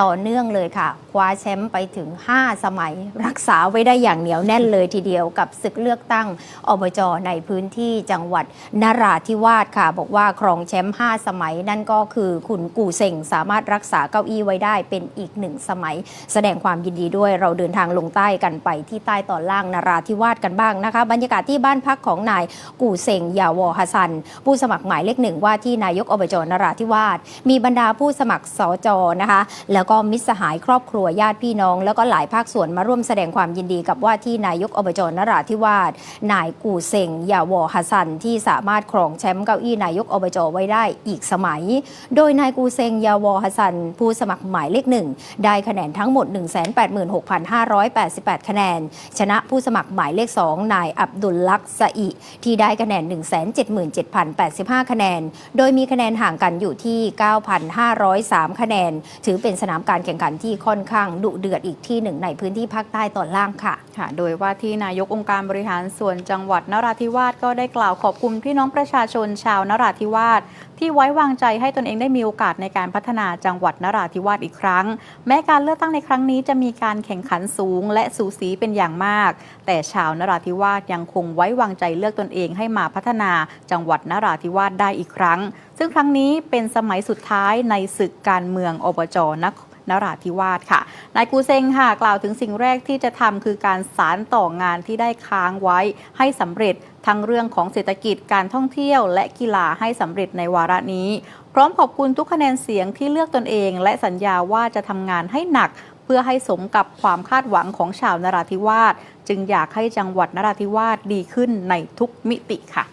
ต่อเนื่องเลยค่ะ คว้าแชมป์ไปถึง 5 สมัย รักษาไว้ได้อย่างเหนียวแน่นเลยทีเดียวกับศึกเลือกตั้งอบจในพื้นที่จังหวัดนราธิวาสค่ะ บอกว่าครองแชมป์ 5 สมัย นั่นก็คือคุณกู่เซ็งสามารถรักษาเก้าอี้ไว้ได้เป็นอีกหนึ่งสมัย แสดงความยินดีด้วยเราเดินทางลงใต้กันไปที่ใต้ตอนล่างนราธิวาสกันบ้างนะคะ บรรยากาศที่บ้านพักของนายกู่เซ็งยาวอฮัสซัน ผู้สมัครหมายเลขหนึ่งว่าที่นายกอบจนราธิวาสมีบรรดาผู้สมัครสจนะคะแล้วก็มิตรสหายครอบครัวญาติพี่น้อง แล้วก็หลายภาคส่วนมาร่วมแสดงความยินดีกับว่าที่นายกอบจนราธิวาสนายกูเซงยาวอฮัสซัน ที่สามารถครองแชมป์เก้าอี้นายกอบจไว้ได้อีกสมัย โดยนายกูเซงยาวอฮัสซัน ผู้สมัครหมายเลขหนึ่งได้คะแนนทั้งหมด 186,588 คะแนน ชนะผู้สมัครหมายเลข2นายอับดุลลักษ์สอิที่ได้คะแนน 177,085 คะแนน โดยมีคะแนนห่างกันอยู่ที่ 9,503 คะแนน ถือเป็นสนามการแข่งขันที่ค่อนข้างดุเดือดอีกที่หนึ่งในพื้นที่ภาคใต้ตอนล่างค่ะ ค่ะ โดยว่าที่นายกองค์การบริหารส่วนจังหวัดนราธิวาสก็ได้กล่าวขอบคุณพี่น้องประชาชนชาวนราธิวาสที่ไว้วางใจให้ตนเองได้มีโอกาสในการพัฒนาจังหวัดนราธิวาสอีกครั้ง แม้การเลือกตั้งในครั้งนี้จะมีการแข่งขันสูง และสูสีเป็นอย่างมาก แต่ชาวนราธิวาสยังคงไว้วางใจเลือกตนเองให้มาพัฒนาจังหวัดนราธิวาสได้อีกครั้ง ซึ่งครั้งนี้เป็นสมัยสุดท้ายในศึกการเมืองอบจนคร นราธิวาสค่ะ นายกูเซงค่ะ กล่าวถึงสิ่งแรกที่จะทำคือการสารต่องานที่ได้ค้างไว้ให้สำเร็จทั้งเรื่องของเศรษฐกิจการท่องเที่ยว และกีฬาให้สำเร็จในวาระนี้ พร้อมขอบคุณทุกคะแนนเสียงที่เลือกตนเอง และสัญญาว่าจะทำงานให้หนัก เพื่อให้สมกับความคาดหวังของชาวนราธิวาส จึงอยากให้จังหวัดนราธิวาสดีขึ้นในทุกมิติค่ะ